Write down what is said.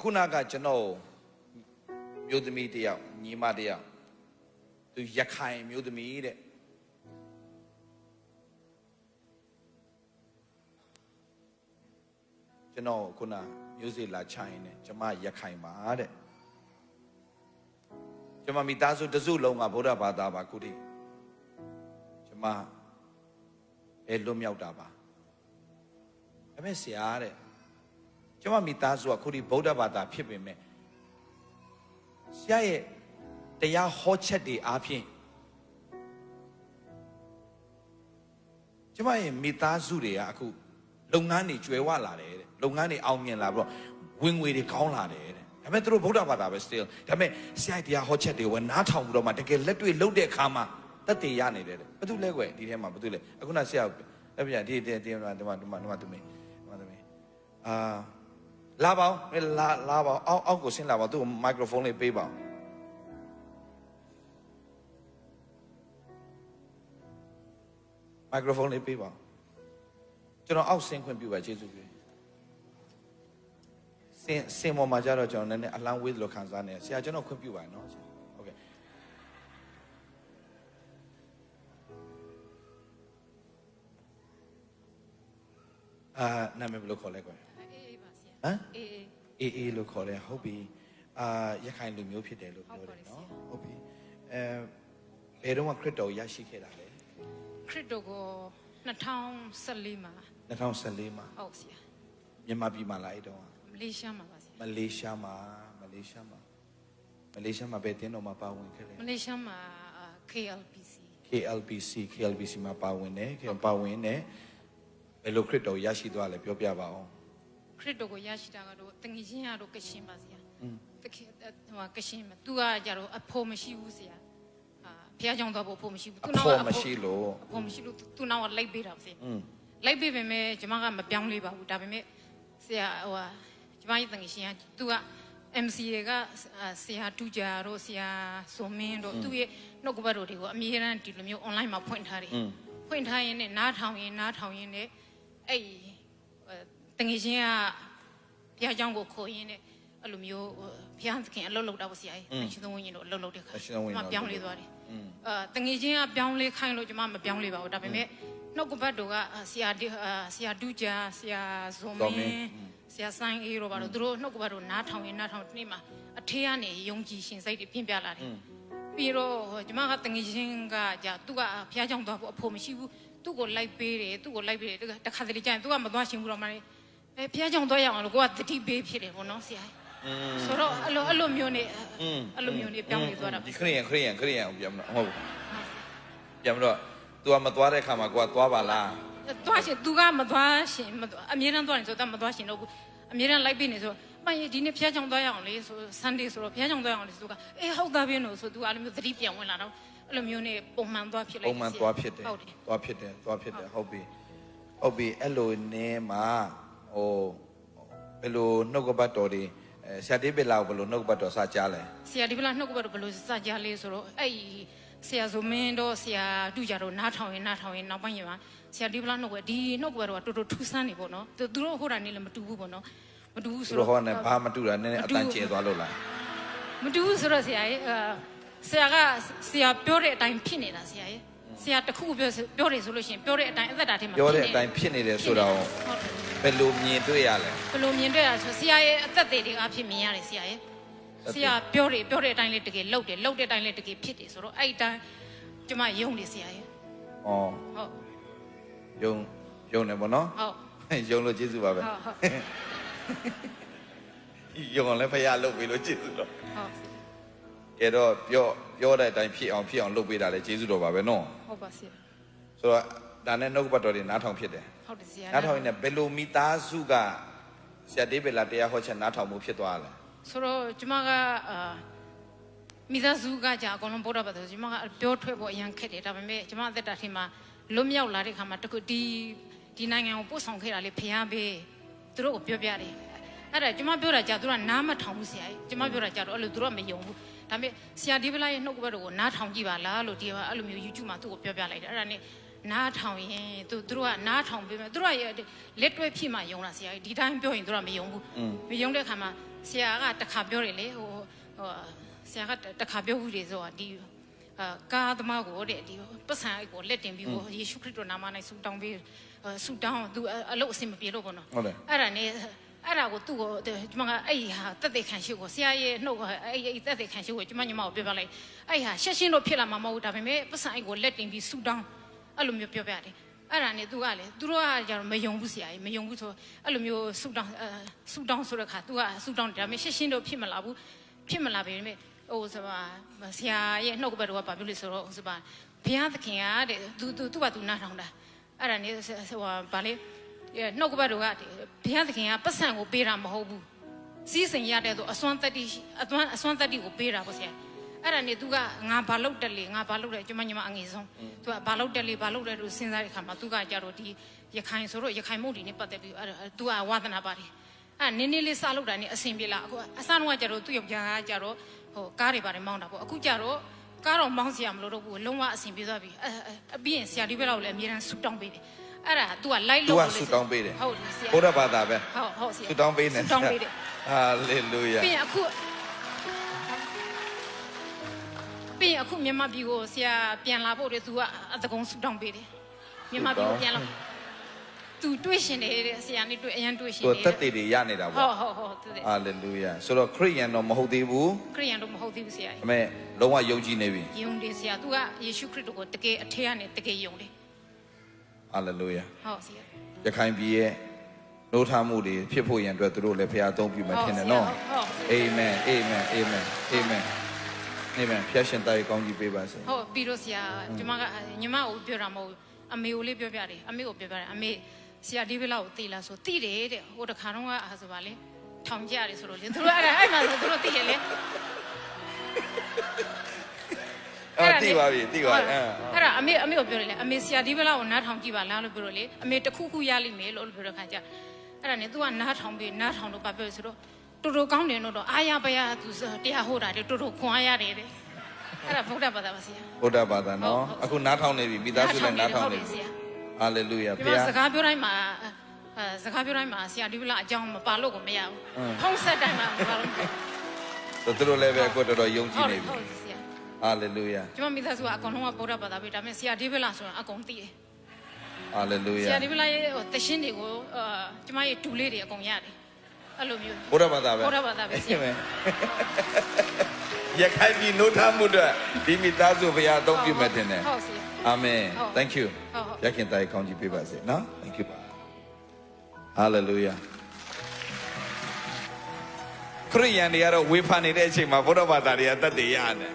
အခုနကကျွန်တော်မျိုးသမီးတစ်ယောက်ညီမတစ်ယောက်သူရခိုင်မျိုးသမီးတဲ့ကျွန်တော်ခုနမျိုးစေ့လာချိုင်းနေကျွန်မရခိုင်ပါတဲ့ကျွန်မမိသားစုတစ်စုလုံးကဗုဒ္ဓဘာသာပါခုထိကျွန်မအဲလွတ်မြောက်တာပါဒါပေမဲ့ဆရာတဲ့ ကျွန်မမိသားစုကခုဒီဗုဒ္ဓဘာသာဖြစ်ပေမဲ့ဆရာရဲ့တရားဟောချက်တွေအားဖြင့်ကျွန်မရဲ့မိသားစုတွေကအခုလုပ်ငန်းတွေကျွယ်ဝလာတယ်တဲ့လုပ်ငန်းတွေအောင်မြင်လာပြီးတော့ဝင်ငွေတွေကောင်းလာတယ်တဲ့ဒါပေမဲ့သူတို့ဗုဒ္ဓဘာသာပဲ still ဒါပေမဲ့ဆရာရဲ့တရားဟောချက်တွေကိုနားထောင်ပြီးတော့မှတကယ်လက်တွေ့လုပ်တဲ့အခါမှာတက်တည်ရနေတယ်တဲ့ဘာလို့လဲကွယ်ဒီထဲမှာဘာလို့လဲအခုနဆရာအဲ့ပြန်ဒီဒီဒီမှာဒီမှာဒီမှာဒီမှာသူမေဒီမှာသူမေအာ လာပါအောင်လာလာပါအောင်အောက်အောက်ကိုဆင်းလာပါသူ့ကိုမိုက်ခရိုဖုန်းလေးပေးပါအောင်မိုက်ခရိုဖုန်းလေးပေးပါအောင်ကျွန်တော်အောက်ဆင်းခွင့်ပြုပါကျေးဇူးပြုဆင်းဆင်းပေါ်မှာကြတော့ကျွန်တော်နည်းနည်းအလံဝေးလို့ခံစားနေဆရာကျွန်တော်ခွင့်ပြုပါနော်ဟုတ်ကဲ့အာနာမည်ဘယ်လိုခေါ်လဲကွယ်အေးအေးပါဆရာ ဟမ်အေးအေးအေးအေးလို့ခေါ်တယ်ဟုတ်ပြီအာရခိုင်လူမျိုးဖြစ်တယ်လို့ပြောတယ်နော်ဟုတ်ပြီအဲဘယ်တော့မှခရစ်တော်ရရှိခဲ့တာလဲခရစ်တော်ကို2014မှာ2014မှာဟုတ်ဆရာမြန်မာပြည်မှာလာအဲ့တော့ကမလေးရှားမှာပါဆရာမလေးရှားမှာမလေးရှားမှာမလေးရှားမှာဘယ်တင်းတော်မှာပါဝင်ခဲ့လဲမလေးရှားမှာအာ KLPC KLBC KLBC မှာပါဝင်တယ်ခင်ပါဝင်တယ်ဘယ်လိုခရစ်တော်ရရှိသွားလဲပြောပြပါအောင် ခရစ်တော်ကိုရရှိတာကတော့တငယ်ချင်းကတော့ကရှင်ပါဆရာတကယ်ဟိုကရှင်မ तू ကကြတော့အဖို့မရှိဘူးဆရာအာဖះကြောင့်တော့ဖို့ဖို့မရှိဘူး तू နောက်အဖို့မရှိလို့အဖို့မရှိလို့ तू နောက်လိုက်ပေးတာဆရာလိုက်ပေးပေမဲ့ကျမကမပြောင်းလေးပါဘူးဒါပေမဲ့ဆရာဟိုဟာကျမရဲ့တငယ်ချင်းက तू က MC တွေကဆရာတူကြတို့ဆရာစုံမင်းတို့သူ့ရဲ့နှုတ်ကပတ်တို့တွေကိုအမြဲတမ်းဒီလိုမျိုး online မှာဖွင့်ထားတယ်ဖွင့်ထားရင်နဲ့နားထောင်ရင်နားထောင်ရင်နဲ့အဲ့ တငယ်ချင်းကဘုရားကျောင်းကိုခိုးရင်းနဲ့အဲ့လိုမျိုးဘုရားသခင်အလုပ်လုပ်တာပေါ့ဆရာကြီးအရှင်သုံးဝင်းကြီးတို့အလုပ်လုပ်တဲ့ခါကျွန်မပြောင်းလဲသွားတယ်အာတငယ်ချင်းကပြောင်းလဲခိုင်းလို့ကျွန်မမပြောင်းလဲပါဘူးဒါပေမဲ့နှုတ်ကပတ်တို့ကဆရာဆရာဒူဂျာဆရာဇုံမင်းဆရာဆိုင်အေးတို့ဘာလို့သူတို့နှုတ်ကပတ်တို့နားထောင်ရင်နားထောင်ဒီနေ့မှာအထေးကနေယုံကြည်ရှင်စိတ်တွေပြင်ပြလာတယ်ပြီးတော့ကျွန်မကတငယ်ချင်းကကြာသူကဘုရားကျောင်းသွားဖို့အဖို့မရှိဘူးသူ့ကိုလိုက်ပေးတယ်သူ့ကိုလိုက်ပေးတယ်တခါတလေကြာရင်သူကမသွားရှင်ဘူးတော့မှလည်း အဲဖះကြောင်သွားရအောင်လို့ကိုကတတိပေးဖြစ်တယ်ပေါ့နော်ဆရာဆိုတော့အဲ့လိုအဲ့လိုမျိုးနေအဲ့လိုမျိုးနေပြောင်းလဲသွားတာဒီခရိယန်ခရိယန်ခရိယန်အောင်ပြန်မလို့ဟုတ်ဘူးပြန်မလို့ तू ကမသွားတဲ့ခါမှာကိုကသွားပါလားသွားရှင်သူကမသွားရှင်မသွားအမြဲတမ်းသွားနေဆိုတော့မသွားရှင်တော့ဘူးအမြဲတမ်းလိုက်ပေးနေဆိုမင်းဒီနေ့ဖះကြောင်သွားရအောင်လေဆိုဆန်ဒေးဆိုတော့ဖះကြောင်သွားရအောင်လေဆိုကအေးဟုတ်သားပြင်းလို့ဆိုသူအဲ့လိုမျိုးသတိပြန်ဝင်လာတော့အဲ့လိုမျိုးနေပုံမှန်သွားဖြစ်လိုက်ပုံမှန်သွားဖြစ်တယ်ဟုတ်တယ်သွားဖြစ်တယ်သွားဖြစ်တယ်ဟုတ်ပြီဟုတ်ပြီအဲ့လိုနေမှာ ဟိုဘယ်လိုနှုတ်ကပတ်တော်တွေအဲဆရာတေးပလာကိုဘယ်လိုနှုတ်ကပတ်တော်စကြားလဲဆရာဒီဗလာနှုတ်ကပတ်တော့ဘယ်လိုစကြလဲဆိုတော့အဲ့ဒီဆရာဆိုမင်းတော့ဆရာတူကြတော့နားထောင်ရင်နားထောင်ရင်နောက်ပိုင်းရမှာဆရာဒီဗလာနှုတ်ကဒီနှုတ်ကပတ်တော့တော်တော်ထူးဆန်းနေပေါ့နော်သူသူတို့ဟိုတာနေလည်းမတူဘူးပေါ့နော်မတူဘူးသူဆိုတို့တော့ဟောနေဘာမတူတာနည်းနည်းအတန်ကျဲသွားလို့လားမတူဘူးဆိုတော့ဆရာရဲ့အာဆရာကဆရာပြောတဲ့အတိုင်းဖြစ်နေတာဆရာရဲ့ဆရာတခုခုပြောပြောတယ်ဆိုလို့ရှိရင်ပြောတဲ့အတိုင်းအသက်တာထဲမှာပြောတဲ့အတိုင်းဖြစ်နေတယ်ဆိုတော့ဟုတ်တယ် ဘယ်လိုမြင်တွေ့ရလဲဘယ်လိုမြင်တွေ့ရလဲဆိုဆရာရဲ့အသက်တွေတွေအဖြစ်မြင်ရတယ်ဆရာရဲ့ဆရာပြောတယ်ပြောတဲ့အတိုင်းလေးတကယ်လုပ်တယ်လုပ်တဲ့အတိုင်းလေးတကယ်ဖြစ်တယ်ဆိုတော့အဲ့ဒီတိုင်းကျမယုံတယ်ဆရာရဲ့ဩဟုတ်ယုံယုံနေပါနော်ဟုတ်ယုံလို့ကျေးဇူးပါပဲဟုတ်ဟုတ်ယုံအောင်လည်းဖရားလုပ်ပြီးလို့ကျေးဇူးတော့ဟုတ်ကဲတော့ပြောပြောတဲ့အတိုင်းဖြစ်အောင်ဖြစ်အောင်လုပ်ပေးတာလေကျေးဇူးတော်ပါပဲနော်ဟုတ်ပါဆရာဆိုတော့ ဒါနဲ့နှုတ်ကပတ်တော်တွေနားထောင်ဖြစ်တယ်ဟုတ်တယ်ဆရာနားထောင်ရင်လည်းဘယ်လိုမိသားစုကဆရာဒေးဗစ်လာတရားဟောချက်နားထောင်မှုဖြစ်သွားလဲဆိုတော့ကျမကအာမိသားစုကကြာအကုန်လုံးပို့တော့ပါတယ်ကျမကပြောထွက်ဖို့အရန်ခက်တယ်ဒါပေမဲ့ကျမအသက်တာထဲမှာလွတ်မြောက်လာတဲ့ခါမှာတခုဒီဒီနိုင်ငံကိုပို့ဆောင်ခဲ့တာလေဖျားပေးသူတို့ကိုပြောပြတယ်အဲ့ဒါကျမပြောတာကြာသူတို့ကနားမထောင်ဘူးဆရာကြီးကျမပြောတာကြာတော့အဲ့လိုသူတို့ကမယုံဘူးဒါပေမဲ့ဆရာဒီဗလာရဲ့နှုတ်ကပတ်တော်ကိုနားထောင်ကြည့်ပါလားလို့ဒီကအဲ့လိုမျိုး YouTube မှာသူ့ကိုပြောပြလိုက်တယ်အဲ့ဒါနဲ့ နားထောင်ရင်သူသူတို့ကနားထောင်ပေးမယ်သူတို့ကရဲ့လက်တွဲဖြစ်မှယုံတာဆရာကြီးဒီတိုင်းပြောရင်သူတို့ကမယုံဘူးမယုံတဲ့ခါမှာဆဆရာကတခါပြောတယ်လေဟိုဟိုဆရာကတခါပြောဘူးလေဆိုတာဒီအာကာသမားကိုတဲ့ဒီပတ်စံအိတ်ကိုလက်တင်ပြီးကိုယေရှုခရစ်တော်နာမ၌ဆုတောင်းပြီးဆူတောင်းသူအလုပ်အဆင်မပြေလို့ပေါ့နော်ဟုတ်တယ်အဲ့ဒါနဲ့အဲ့ဒါကိုသူ့ကိုကျွန်မကအဲ့ဒီဟာတက်တဲ့ခံရှိကိုဆရာရဲ့နှုတ်ကအဲ့ဒီတက်တဲ့ခံရှိကိုကျွန်မညီမကိုပြောပြလိုက်အဲ့ဟာရှက်ရှင်းလို့ဖြစ်လာမှာမဟုတ်ဘူးဒါပေမဲ့ပတ်စံအိတ်ကိုလက်တင်ပြီးဆူတောင်း အဲ့လိုမျိုးပြောပြတယ်အဲ့ဒါနဲ့သူကလေသူတို့ကကြတော့မယုံဘူးဆရာကြီးမယုံဘူးဆိုအဲ့လိုမျိုးဆူတောင်းအဲဆူတောင်းဆိုတဲ့ခါသူကဆူတောင်းတယ်ဒါပေမဲ့ရှက်ရှင်းတော့ဖြစ်မလာဘူးဖြစ်မလာပေမဲ့ဟိုဆိုပါဆရာရဲ့နှုတ်ကပတ်တော်ကဘာပြောလဲဆိုတော့ဆိုပါဘုရားသခင်ကတဲ့သူသူသူ့ဘာသူနားထောင်တာအဲ့ဒါနဲ့ဟိုဗာလေအဲနှုတ်ကပတ်တော်ကဘုရားသခင်ကပတ်စံကိုပေးတာမဟုတ်ဘူးစီးစိမ်ရတဲ့သူအစွမ်းတက်တိအသွမ်းအစွမ်းတက်တိကိုပေးတာပေါ့ဆရာ အဲ့ဒါနေသူကငါဘာလုပ်တယ်လေငါဘာလုပ်တယ်ကျွန်မညီမအငယ်ဆုံးသူကဘာလုပ်တယ်လေဘာလုပ်တယ်လို့စဉ်းစားတဲ့အခါမှာသူကကြတော့ဒီရခိုင်ဆိုတော့ရခိုင်မုတ်ဒီနဲ့ပတ်သက်ပြီးအဲ့သူကဝါသနာပါတယ်အဲ့နင်းနေလေးစားလုပ်တာနဲ့အဆင်ပြေလားအခုအစတော့ကကြတော့သူ့ယောက်ျားကကြတော့ဟိုကားတွေပါတယ်မောင်းတာပေါ့အခုကြတော့ကားတော့မောင်းစရာမလိုတော့ဘူးလုံးဝအဆင်ပြေသွားပြီအပြီးရင်ဆရာဒီဘက်လောက်လည်းအများရန်ဆူတောင်းပေးတယ်အဲ့ဒါ तू ကလိုက်လို့ तू ကဆူတောင်းပေးတယ်ဟုတ်ဆရာဘုရားဘာသာပဲဟုတ်ဟုတ်ဆရာဆူတောင်းပေးနေဆူတောင်းပေးတယ်ဟာလေလုယာပြီးရင်အခု ပြီးရင်အခုမြန်မာပြည်ကိုဆရာပြန်လာဖို့တဲ့သူကအတကုံဆူတောင်းပေးတယ်မြန်မာပြည်ကိုပြန်လာသူတွေ့ရှင်တယ်တဲ့ဆရာနဲ့တွေ့အရင်တွေ့ရှင်သူတယ်တက်တည်တွေရနေတာဟုပေါ့တ်ဟုတ်ဟုတ်သူတဲ့ဟာလေလုယာဆိုတော့ခရိယန်တော့မဟုတ်သေးဘူးခရိယန်တော့မဟုတ်သေးဘူးဆရာဒါပေမဲ့လုံးဝယုံကြည်နေပြီယုံတယ်ဆရာသူကယေရှုခရစ်တော်ကိုတကယ်အထက်ကနေတကယ်ယုံတယ်ဟာလေလုယာဟုတ်ဆရာရခိုင်ပြည်ရဲ့နှိုးထားမှုတွေဖြစ်ဖို့ရန်အတွက်သူတို့လည်းဖရားအသုံးပြုမှထင်တယ်နော်ဟုတ်အာမင်အာမင်အာမင်အာမင် အာမင်ဖျားရှင်တိုက်ကောင်းကြီးပေးပါစေဟုတ်ပြီးတော့ဆရာကျမကညီမကိုပြောတာမဟုတ်ဘူးအမေကိုလေးပြောပြတယ်အမေကိုပြောပြတယ်အမေဆရာဒီဘက်လောက်ကိုသိလားဆိုသိတယ်တဲ့ဟိုတခါတော့ကအားဆိုပါလေထောင်ကြရတယ်ဆိုလို့လေသူတို့အဲ့ဒါအဲ့မှာဆိုသူတို့သိတယ်လေအော်တိပါပြီတိပါပြီအဲအဲ့ဒါအမေအမေကိုပြောတယ်လေအမေဆရာဒီဘက်လောက်ကိုနားထောင်ကြည့်ပါလားလို့ပြောလို့လေအမေတစ်ခုခုရလိမ့်မယ်လို့ပြောတဲ့ခါကျအဲ့ဒါနဲ့ तू ကနားထောင်ပြီးနားထောင်လို့ပါပြောဆိုတော့ တူတူကောင်းတယ်လို့တော့အာရပါရသူတရားဟောတာတဲ့တူတူခွန်အားရတယ်တဲ့အဲ့ဒါဗုဒ္ဓဘာသာပါဆရာဘုရားဘာသာနော်အခုနားထောင်နေပြီမိသားစုလည်းနားထောင်နေပြီဆရာဟာလေလုယာဒီဖမှာရားစကားပြောတိုင်းမှာအဲစကားပြောတိုင်းမှာဆရာဒီဘက်လောက်အကြောင်းမပါလို့ကိုမရဘူးအင်းဖုံးဆက်တိုင်းမှာမပါလို့သူတို့လည်းပဲကိုတော်တော်ယုံကြည်ဟုတ်နေတယ်ပြီဟုတ်တယ်ဆရာဟာလေလုယာကျွန်မမိသားစုကအကုန်လုံးကဗုဒ္ဓဘာသာပဲဒါပေမဲ့ဆရာဒီဘက်လောက်ဆိုရင်အကုန်သိတယ်ဟာလေလုဆယာရာဒီဘက်လောက်ရဲ့ဟိုတရှင်းတွေကိုအာကျွန်မရဲ့ဒူလေးတွေအကုန်ရတယ် အဲ့လိုမျိုးဘုရားဘာသာပဲဘုရားဘာသာပဲဆရာအာမင်ရခိုင်ပြည်နှိုးထားမှုအတွက်ဒီမိသားစုဖရားအသုံးပြုမှတင်တယ်ဟုတ်ဆရာအာမင်ဟုတ် thank you ဟုတ်ဟုတ်ရခင်တိုင်ကောင်းကြီးပေးပါစေနော် thank you hallelujah ခရိယန်တွေကတော့ဝေဖန်နေတဲ့အချိန်မှာဘုရားဘာသာတွေကတတ်တည်ရတယ်